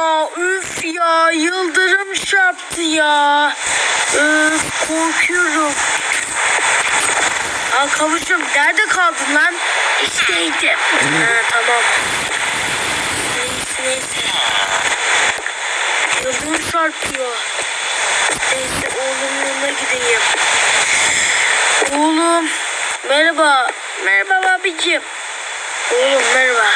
Ya üf ya yıldırım çarptı ya. Üf korkuyorum. Aa kavuşum nerede kaldın lan? İşteydim. ha, tamam. Neyse neyse. Yıldırım çarpıyor. Neyse oğlumun yanına gideyim. Oğlum merhaba. Merhaba abicim. Oğlum merhaba.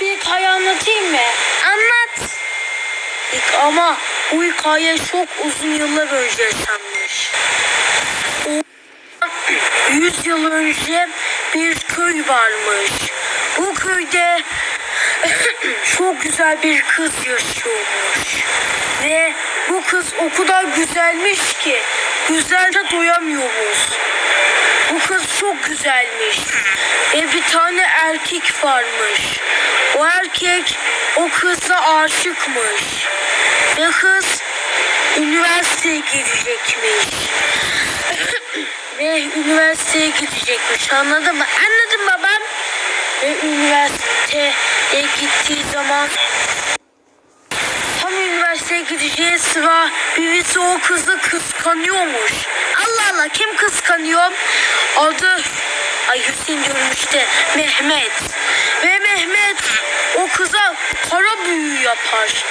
Bir hikaye anlatayım mı? Anlat. İlk ama bu hikaye çok uzun yıllar önce yaşanmış. O 100 yıl önce bir köy varmış. Bu köyde çok güzel bir kız yaşıyormuş. Ve bu kız o kadar güzelmiş ki güzelce doyamıyormuş. Bu kız çok güzelmiş. Ve bir tane erkek varmış. O erkek o kıza aşıkmış. Ve kız üniversiteye gidecekmiş. Ve üniversiteye gidecekmiş anladın mı? Anladım babam. Ve üniversiteye gittiği zaman üniversiteye gideceği sıra birisi o kızı kıskanıyormuş. Allah Allah kim kıskanıyor? Adı Ay Hüseyin diyorum işte Mehmet. Ve Mehmet o kıza kara büyü yapar.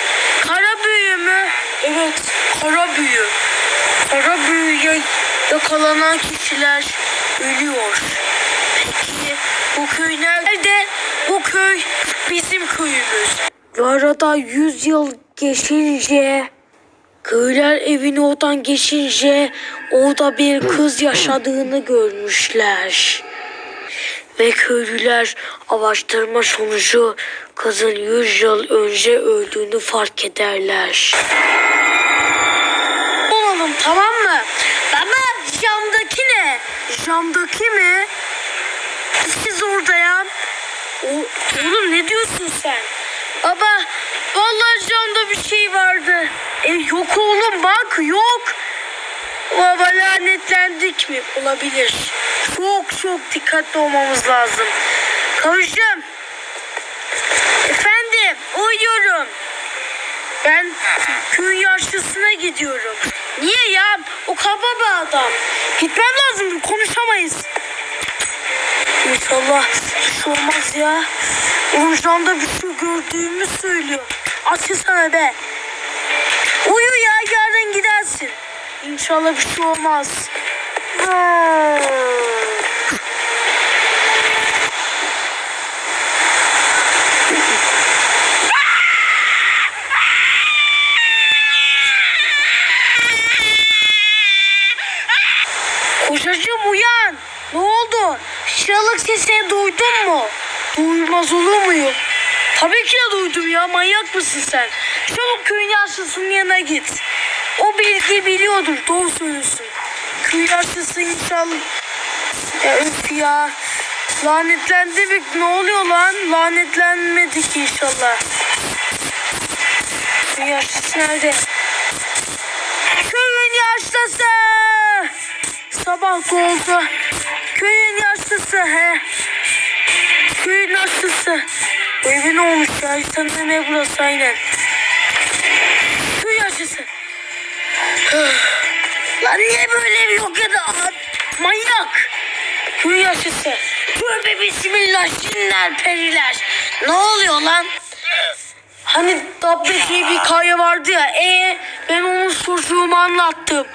Kara büyü mü? Evet kara büyü. Kara büyüye yakalanan kişiler ölüyor. Peki bu köy nerede? Bu köy bizim köyümüz. Ve arada 100 yıl geçince köyler evini odan geçince orada bir kız yaşadığını görmüşler. Ve köylüler araştırma sonucu kızın 100 yıl önce öldüğünü fark ederler. Oğlum tamam mı? Baba camdaki ne? Camdaki mi? Siz orada ya. O, oğlum ne diyorsun sen? Baba vallahi camda bir şey vardı. E, yok oğlum bak yok. Baba lanetlendik mi? Olabilir. Çok çok dikkatli olmamız lazım. Kavuşum. Efendim uyuyorum. Ben köy yaşlısına gidiyorum. Niye ya? O kaba bir adam. Gitmem lazım. Konuşamayız. İnşallah bir şey olmaz ya. Anda bir şey gördüğümü söylüyor. Açılsana be. Uyu ya yarın gidersin. İnşallah bir şey olmaz. Kocacığım uyan. Ne oldu? Çığlık sesini duydun mu? Duymaz olur muyum? Tabii ki de duydum ya. Manyak mısın sen? Çabuk köyün yaşlısının yanına git. O bilgi biliyordur. Doğru söylüyorsun. Köy yaşlısı inşallah. Ya öf ya. Lanetlendi mi? Ne oluyor lan? Lanetlenmedik inşallah. Köyün yaşlısı nerede? Köyün yaşlısı. Sabah oldu. Köyün yaşlısı he. Köyün yaşlısı. Evin olmuş ya. Sanırım ev burası aynen. Köy yaşlısı. Lan niye böyle ev yok ya da Aa, manyak. Köy yaşlısı. Tövbe bismillah cinler periler. Ne oluyor lan? Hani Dabbe diye bir hikaye vardı ya. E ben onun çocuğumu anlattım.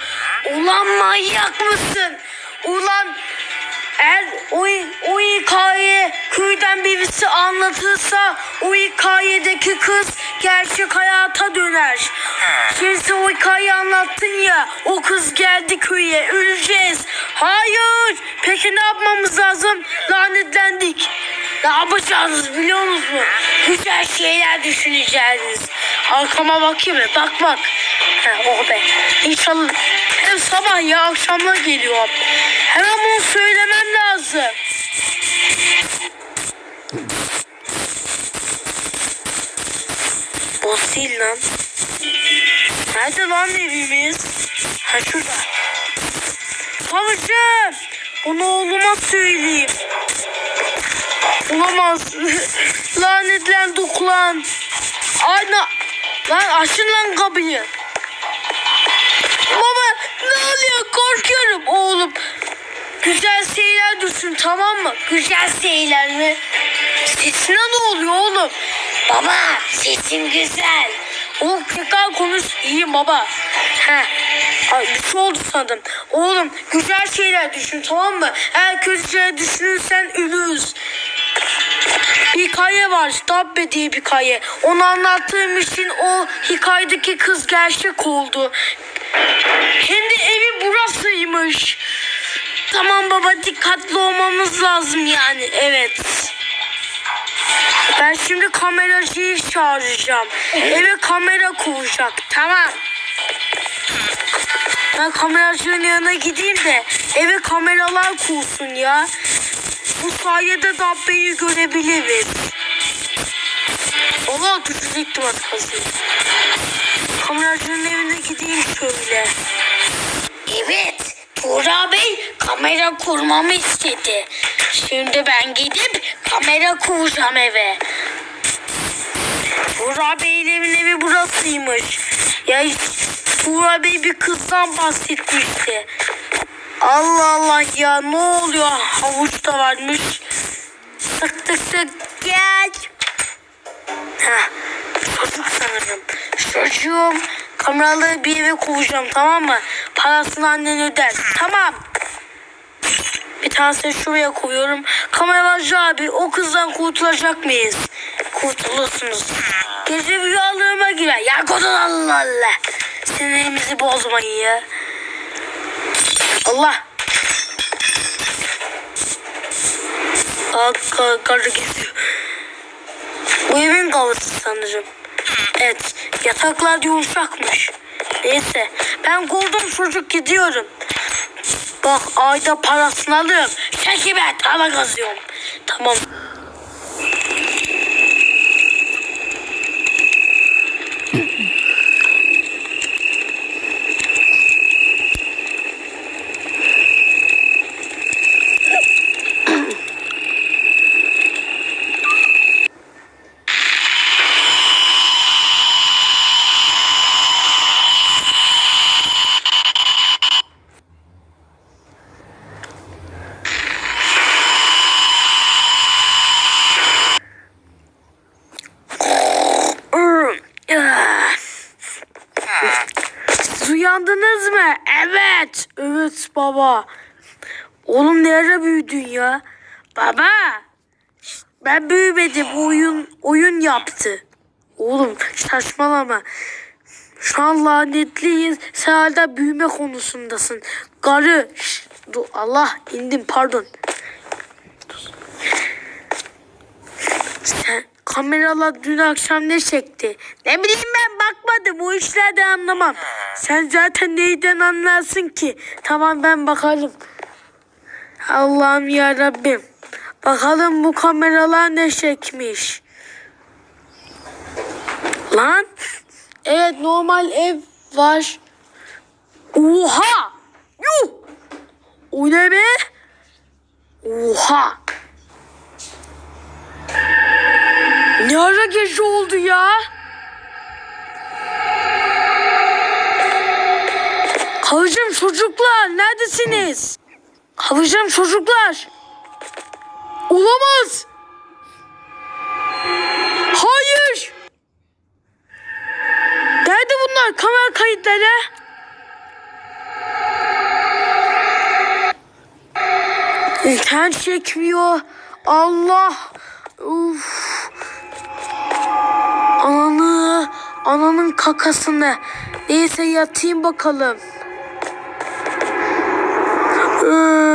Ulan manyak mısın? Ulan eğer o, o hikaye köyden birisi anlatırsa o hikayedeki kız gerçek hayata döner. Kimse o hikayeyi anlattın ya o kız geldi köye öleceğiz. Hayır. Peki ne yapmamız lazım? Lanetlendik. Ne yapacağız biliyor musunuz? Güzel şeyler düşüneceğiz. Arkama bakayım mı? Bak bak. Ha, oh be. İnşallah hem sabah ya akşamlar geliyor. Hemen bunu söylemem lazım. O sil lan. Nerede lan evimiz? Ha şurada. Babacığım. Bunu oğluma söyleyeyim. Olamaz. Lanetlen doklan. Ayna. Lan açın lan kapıyı. Baba ne oluyor korkuyorum oğlum. Güzel şeyler düşün tamam mı? Güzel şeyler mi? Sesine ne oluyor oğlum? Baba sesin güzel. Oğlum tekrar konuş. İyiyim baba. He. Ay, bir şey oldu sandım. Oğlum güzel şeyler düşün tamam mı? Eğer kötü şeyler düşünürsen ölürüz. Bir hikaye var. Dabbe diye bir hikaye. Onu anlattığım için o hikayedeki kız gerçek oldu. Hem de evi burasıymış. Tamam baba dikkatli olmamız lazım yani. Evet. Ben şimdi kameracıyı çağıracağım. Eve kamera kuracak. Tamam. Ben kameracının yanına gideyim de eve kameralar kursun ya. Bu sayede Dabbe'yi görebiliriz. Allah düşecektim az kalsın. Kameracının evine gideyim şöyle. Evet. Tuğra Bey kamera kurmamı istedi. Şimdi ben gidip kamera kuracağım eve. Tuğra Bey'in evin evi burasıymış. Ya Tuğra Bey bir kızdan bahsetmişti. Allah Allah ya ne oluyor? Havuç da varmış. Tık tık tık gel. Çocuk sanırım. Çocuğum kameraları bir eve kovacağım tamam mı? Parasını annen öder. Tamam. Bir tanesini şuraya koyuyorum. Kameracı abi o kızdan kurtulacak mıyız? Kurtulursunuz. Gece rüyalarıma girer. Ya kodun Allah Allah. Sinirimizi bozmayın ya. Allah. Aa, kar, karı geziyor. Bu evin kalısı sanırım. Evet, yataklar yumuşakmış. Neyse, ben kovdum çocuk gidiyorum. Bak ayda parasını alıyorum. Çekip et, ala kazıyorum. Tamam. Siz uyandınız mı? Evet. Evet baba. Oğlum ne ara büyüdün ya? Baba. Ben büyümedim. Oyun oyun yaptı. Oğlum saçmalama. Şu an lanetliyiz. Sen hala büyüme konusundasın. Garı. Dur, Allah indim pardon. Sen kameralar dün akşam ne çekti? Ne bileyim ben bakmadım o işlerden anlamam. Sen zaten neyden anlarsın ki? Tamam ben bakarım. Allah'ım ya Rabbim. Bakalım bu kameralar ne çekmiş. Lan. Evet normal ev var. Oha. Yuh. O ne be? Oha. Ne ara gece oldu ya? Kavuşum çocuklar neredesiniz? Kavuşum çocuklar. Olamaz. Hayır. Nerede bunlar kamera kayıtları? İnternet çekmiyor. Allah. Uf. Ananı, ananın kakasını. Neyse yatayım bakalım. Köyün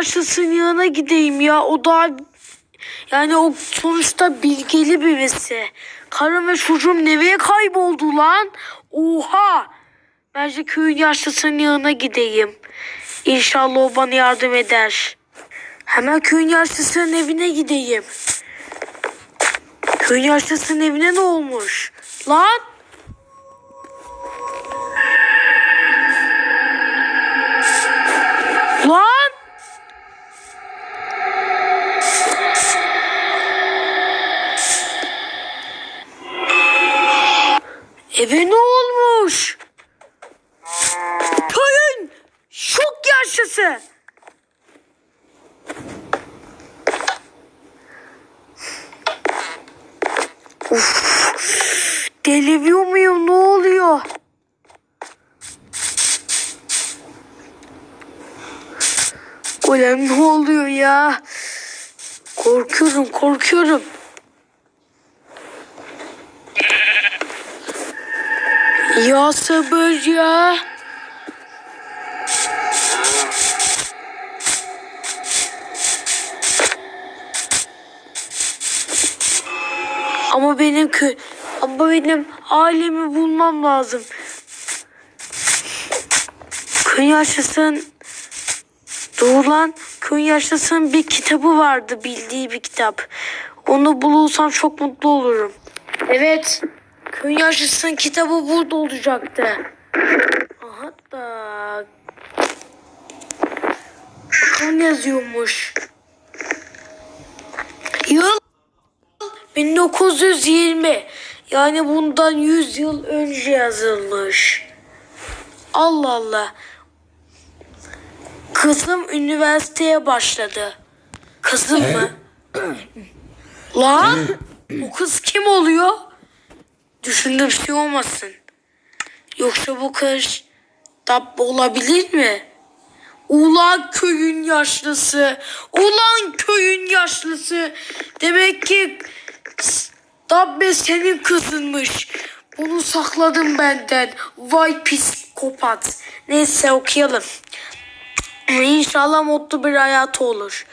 yaşlısının yanına gideyim ya. O daha yani o sonuçta bilgeli birisi. Karım ve çocuğum nereye kayboldu lan? Oha! Bence köyün yaşlısının yanına gideyim. İnşallah o bana yardım eder. Hemen köyün yaşlısının evine gideyim. Köyün yaşlısının evine ne olmuş? Lan! Eve ne olmuş? Köyün şok yaşlısı. Uf, deliriyor muyum? Ne oluyor? Ulan ne oluyor ya? Korkuyorum, korkuyorum. Ya sabır ya. Ama benim kö ama benim ailemi bulmam lazım. Köy yaşlısın Doğulan köy yaşlısının bir kitabı vardı bildiği bir kitap. Onu bulursam çok mutlu olurum. Evet. Köy yaşlısının kitabı burada olacaktı. Da. Bakalım yazıyormuş. Yıl 1920. Yani bundan 100 yıl önce yazılmış. Allah Allah. Kızım üniversiteye başladı. Kızım mı? Lan bu kız kim oluyor? Düşündüğüm şey olmasın. Yoksa bu kız Dabbe olabilir mi? Ulan köyün yaşlısı. Ulan köyün yaşlısı. Demek ki Dabbe senin kızınmış. Bunu sakladım benden. Vay psikopat. Neyse okuyalım. İnşallah mutlu bir hayatı olur.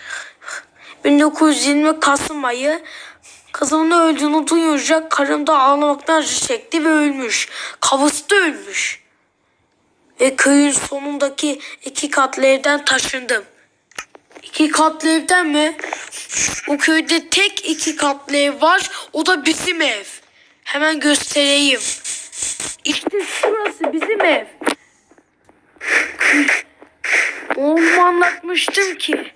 1920 Kasım ayı kızımın öldüğünü duyunca karım da ağlamaktan acı çekti ve ölmüş. Kavus da ölmüş. Ve köyün sonundaki iki katlı evden taşındım. İki katlı evden mi? Bu köyde tek iki katlı ev var. O da bizim ev. Hemen göstereyim. İşte şurası bizim ev. Oğlum anlatmıştım ki.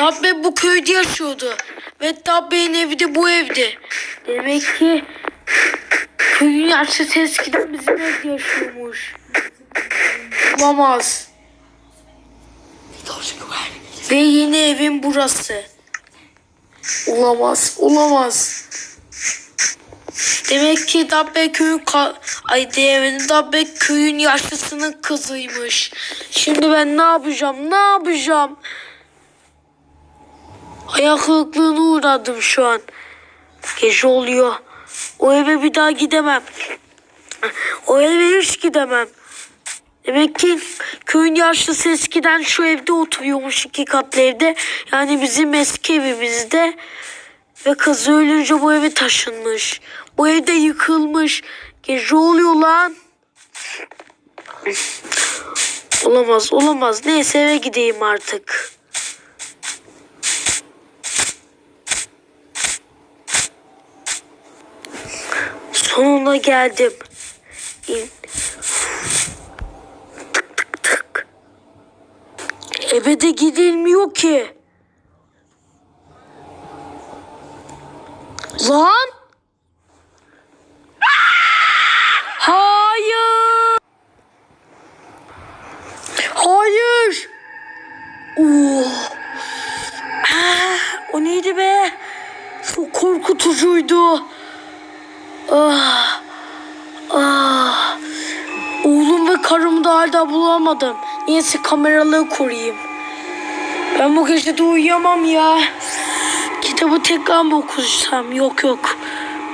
Dabbe bu köyde yaşıyordu. Ve Dabbe'nin evi de bu evdi. Demek ki köyün yaşlısı eskiden bizim evde yaşıyormuş. Olamaz. Ve yeni evim burası. Olamaz, olamaz. Demek ki Dabbe köyün ay diyemedim Dabbe köyün yaşlısının kızıymış. Şimdi ben ne yapacağım? Ne yapacağım? Ayak kırıklığına uğradım şu an. Gece oluyor. O eve bir daha gidemem. O eve hiç gidemem. Demek ki köyün yaşlısı eskiden şu evde oturuyormuş iki katlı evde. Yani bizim eski evimizde. Ve kızı ölünce bu eve taşınmış. Bu evde yıkılmış. Gece oluyor lan. Olamaz olamaz. Neyse eve gideyim artık. Sonunda geldim. İn. Tık tık tık. Eve de gidilmiyor ki. Lan! Hayır! Hayır! Oo. Ah, o neydi be? Çok korkutucuydu. Ah. Ah. Oğlum ve karımı da hala bulamadım. Neyse kameraları koruyayım. Ben bu gece de uyuyamam ya. Kitabı tekrar mı okusam? Yok yok.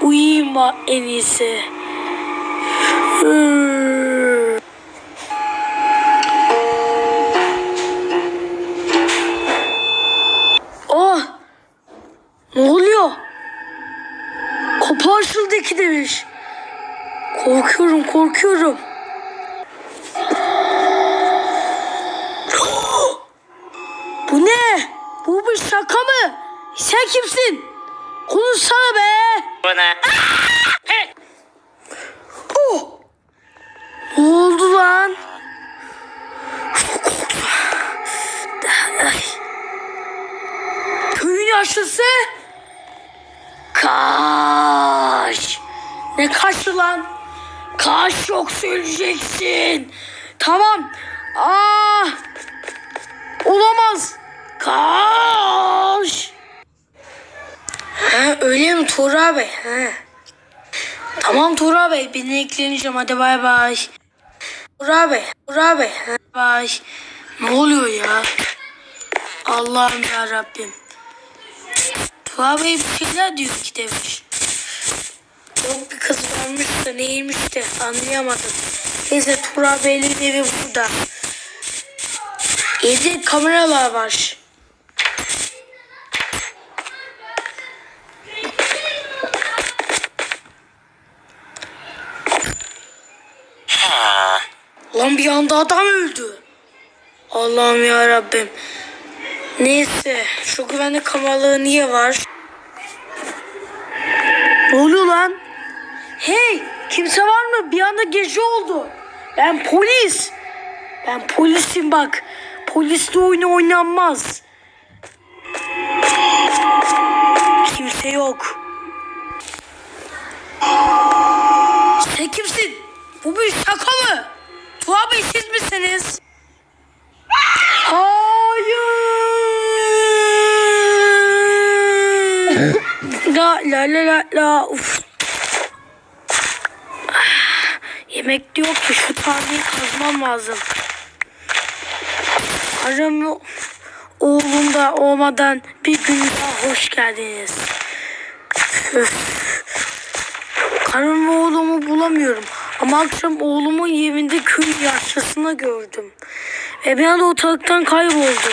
Uyuyayım en iyisi. Hmm. İki demiş. Korkuyorum, korkuyorum. Bu ne? Bu bir şaka mı? Sen kimsin? Konuşsana be. Bana. Oh! Ne oldu lan? Köyün yaşlısı Kaç. Ne kaçtı lan? Kaç yoksa öleceksin. Tamam. Aa. Olamaz. Kaç. Ha, öyle mi Tuğra Bey? Ha. Tamam Tuğra Bey. Ben ekleneceğim. Hadi bay bay. Tuğra Bey. Tuğra Bey. Ha, bay. Ne oluyor ya? Allah'ım ya Rabbim. Tuğra Bey bir şeyler diyor ki demiş. Yok bir kız varmış da neymiş de anlayamadım. Neyse Tuğra Bey'in evi burada. Evde kameralar var. Lan bir anda adam öldü. Allah'ım ya Rabbim. Neyse şu güvenlik kameraları niye var? Ne oluyor lan? Hey kimse var mı? Bir anda gece oldu. Ben polis. Ben polisim bak. Polisle oyunu oynanmaz. Kimse yok. Sen kimsin? Bu bir şaka mı? Tuha Bey siz misiniz? Hayır. la la la la la. Uf. Yemek de yok ki şu tarlayı kazmam lazım. Aram yok. Oğlum da olmadan bir gün daha hoş geldiniz. Karım ve oğlumu bulamıyorum. Ama akşam oğlumun evinde köy yaşlısını gördüm. Ve bir anda ortalıktan kayboldu.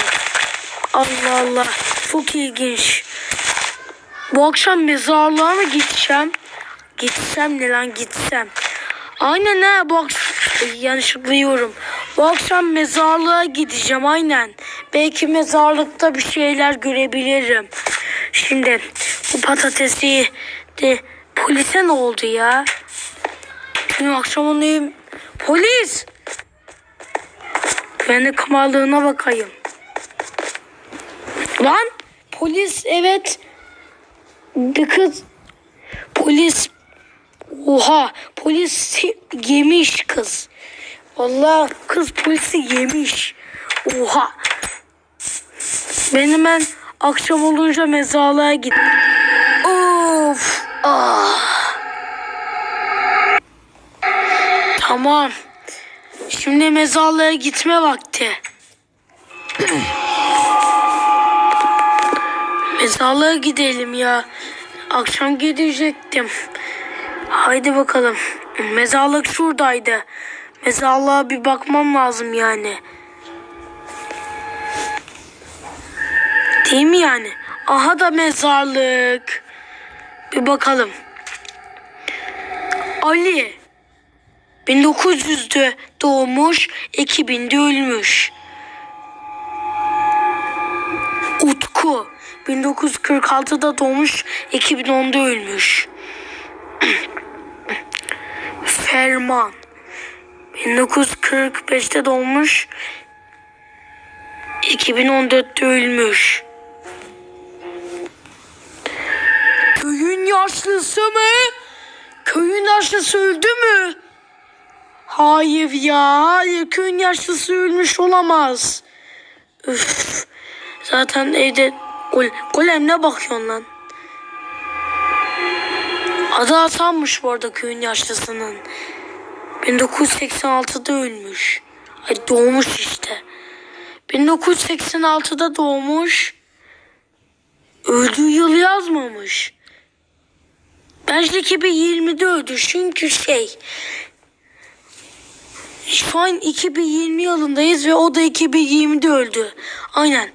Allah Allah. Çok ilginç. Bu akşam mezarlığa mı gideceğim? Gitsem ne lan gitsem. Aynen ha bu yanlışlıkla. Bu akşam mezarlığa gideceğim aynen. Belki mezarlıkta bir şeyler görebilirim. Şimdi bu patatesi de polise ne oldu ya? Dün akşam onu polis. Ben de kamalığına bakayım. Lan polis evet. Bir kız polis Oha polis yemiş kız. Allah kız polisi yemiş. Oha. Ben hemen akşam olunca mezarlığa git. Of. Ah. Tamam. Şimdi mezarlığa gitme vakti. mezarlığa gidelim ya. Akşam gidecektim. Haydi bakalım. Mezarlık şuradaydı. Mezarlığa bir bakmam lazım yani. Değil mi yani? Aha da mezarlık. Bir bakalım. Ali. 1900'de doğmuş, 2000'de ölmüş. Utku. 1946'da doğmuş, 2010'da ölmüş. Ferman. 1945'te doğmuş. 2014'te ölmüş. Köyün yaşlısı mı? Köyün yaşlısı öldü mü? Hayır ya. Hayır köyün yaşlısı ölmüş olamaz. Üf. Zaten evde gol, golem ne bakıyorsun lan? Adı Hasan'mış bu arada köyün yaşlısının. 1986'da ölmüş. Ay doğmuş işte. 1986'da doğmuş. Öldüğü yıl yazmamış. Bence 2020'de öldü çünkü şey. Şu an 2020 yılındayız ve o da 2020'de öldü. Aynen.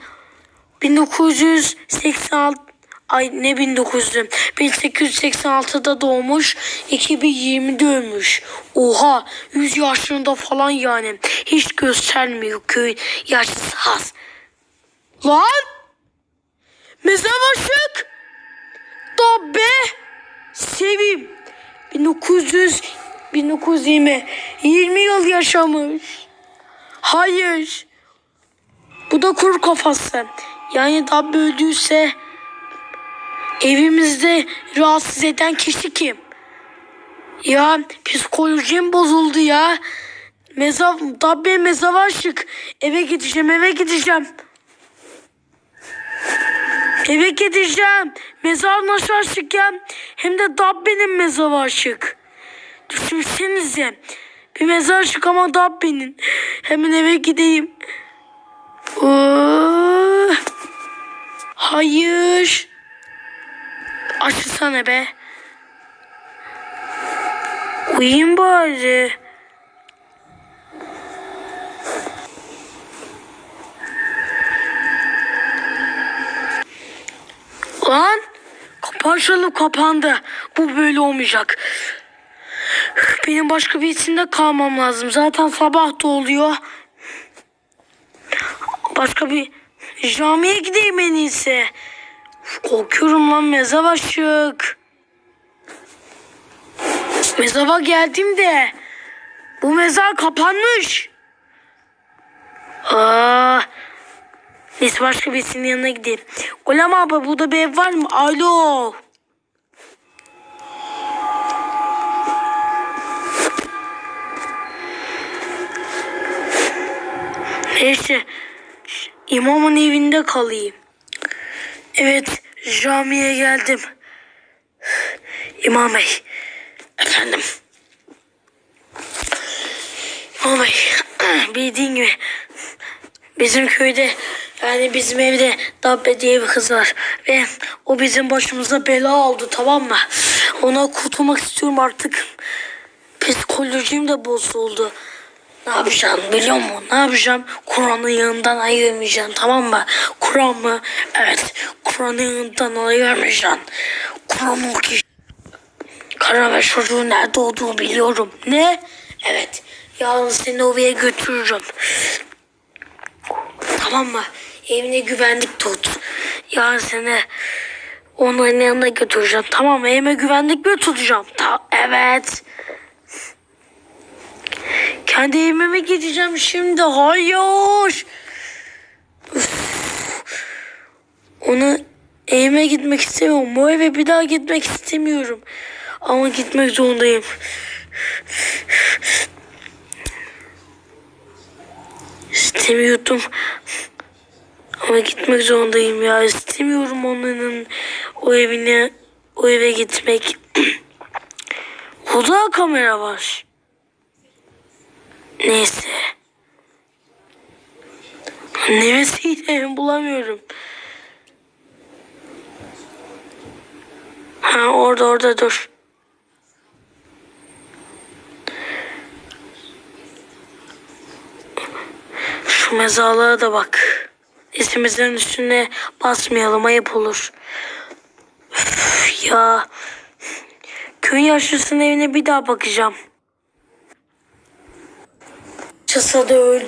1986 ay ne 1900'ü 1886'da doğmuş 2020'de ölmüş. Oha 100 yaşlarında falan yani. Hiç göstermiyor köy yaşlısı has. Lan! Mezar başık! Da! Sevim. 1900 1920 20 yıl yaşamış. Hayır. Bu da kuru kafası. Yani Dabbe öldüyse Evimizde rahatsız eden kişi kim? Ya psikolojim bozuldu ya. Mezar, Dabbe mezar aşık. Eve gideceğim eve gideceğim. Eve gideceğim. Mezar nasıl aşık ya? Hem de Dabbe'nin mezarı aşık. Düşünsenize. Bir mezar aşık ama Dabbe'nin. Hemen eve gideyim. Oo. Hayır. Açılsana be. Uyuyayım bari. Lan kapağı çalıp kapandı. Bu böyle olmayacak. Benim başka bir içinde kalmam lazım. Zaten sabah da oluyor. Başka bir camiye gideyim en iyisi. Korkuyorum lan mezar aşık. Mezara geldim de bu mezar kapanmış. Aa, neyse başka birisinin yanına gideyim. Golem abi burada bir ev var mı? Alo. Neyse imamın evinde kalayım. Evet camiye geldim. İmam Bey. Efendim. İmam Bey. Bildiğin gibi bizim köyde yani bizim evde Dabbe diye bir kız var. Ve o bizim başımıza bela oldu tamam mı? Ona kurtulmak istiyorum artık. Psikolojim de bozuldu. Ne yapacağım biliyor musun? Ne yapacağım? Kur'an'ın yanından ayırmayacaksın tamam mı? Kur'an mı? Evet. Kur'an'ın yanından ayırmayacaksın. Kur'an oku. Kara ve çocuğun nerede olduğunu biliyorum. Ne? Evet. Yarın seni oraya götürürüm. Tamam mı? Evine güvenlik tut. Yarın seni onların yanına götüreceğim. Tamam mı? Evime güvenlik mi tutacağım? Ta evet. Kendi evime gideceğim şimdi? Hayır. Onu evime gitmek istemiyorum. Bu eve bir daha gitmek istemiyorum. Ama gitmek zorundayım. İstemiyordum. Ama gitmek zorundayım ya. İstemiyorum onların o evine, o eve gitmek. Orada kamera var. Neyse. Neresiyle bulamıyorum. Ha orada orada dur. Şu mezarlığa da bak. İsimizin üstüne basmayalım ayıp olur. Üf, ya. Köyün yaşlısının evine bir daha bakacağım. Çasa da öldü.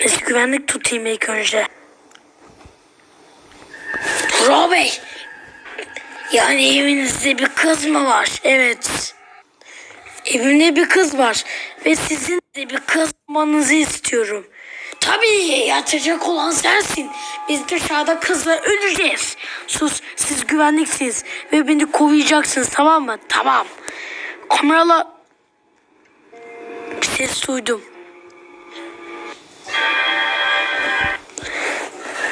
Neyse güvenlik tutayım ilk önce. Burak Bey. Yani evinizde bir kız mı var? Evet. Evimde bir kız var. Ve sizin de bir kız olmanızı istiyorum. Tabii yatacak olan sensin. Biz dışarıda kızla öleceğiz. Sus siz güvenliksiniz. Ve beni koruyacaksınız tamam mı? Tamam. Kamerala bir ses duydum.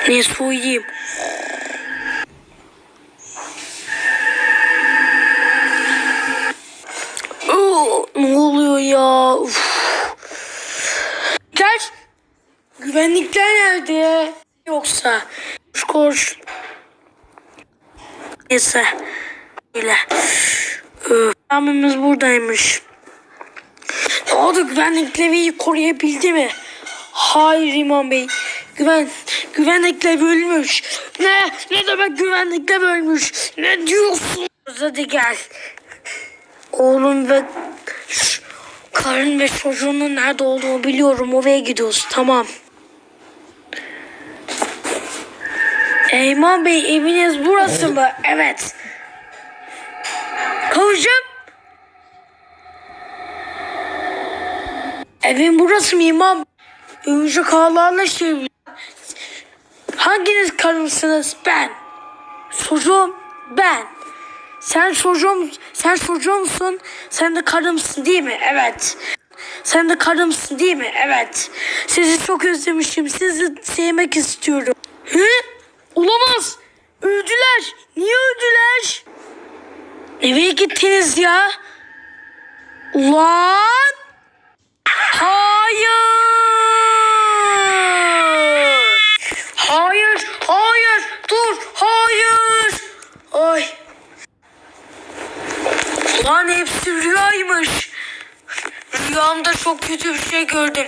Ne? Oo, ne oluyor ya? Uf. Gel. Güvenlikler nerede? Yoksa. Koş koş. Neyse. Öyle. Öğrenmemiz buradaymış. Ne oldu güvenlikleri koruyabildi mi? Hayır İmam Bey. Güven, güvenlikler ölmüş. Ne? Ne demek güvenlikler ölmüş? Ne diyorsun? Hadi gel. Oğlum ve karın ve çocuğunun nerede olduğunu biliyorum. Oraya gidiyoruz. Tamam. Eyman Bey eviniz burası mı? Evet. Kavuşum. Evin burası mı İmam? Önce ağlarla şey. Hanginiz karımsınız? Ben. Çocuğum ben. Sen çocuğum, sen çocuğumsun. Sen de karımsın değil mi? Evet. Sen de karımsın değil mi? Evet. Sizi çok özlemişim. Sizi sevmek istiyorum. Hı? Olamaz. Öldüler. Niye öldüler? Nereye gittiniz ya? Ulan! Hayır! Hayır, hayır, dur, hayır! Ay! Ulan hepsi rüyaymış. Rüyamda çok kötü bir şey gördüm.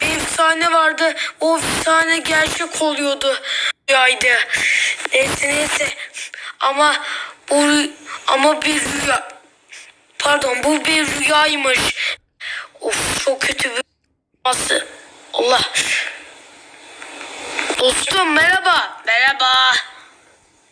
Bir efsane vardı. O efsane gerçek oluyordu. Rüyaydı. Neyse neyse. Ama bu ama bir rüya. Pardon bu bir rüyaymış. Of çok kötü bir nasıl? Allah. Dostum merhaba. Merhaba.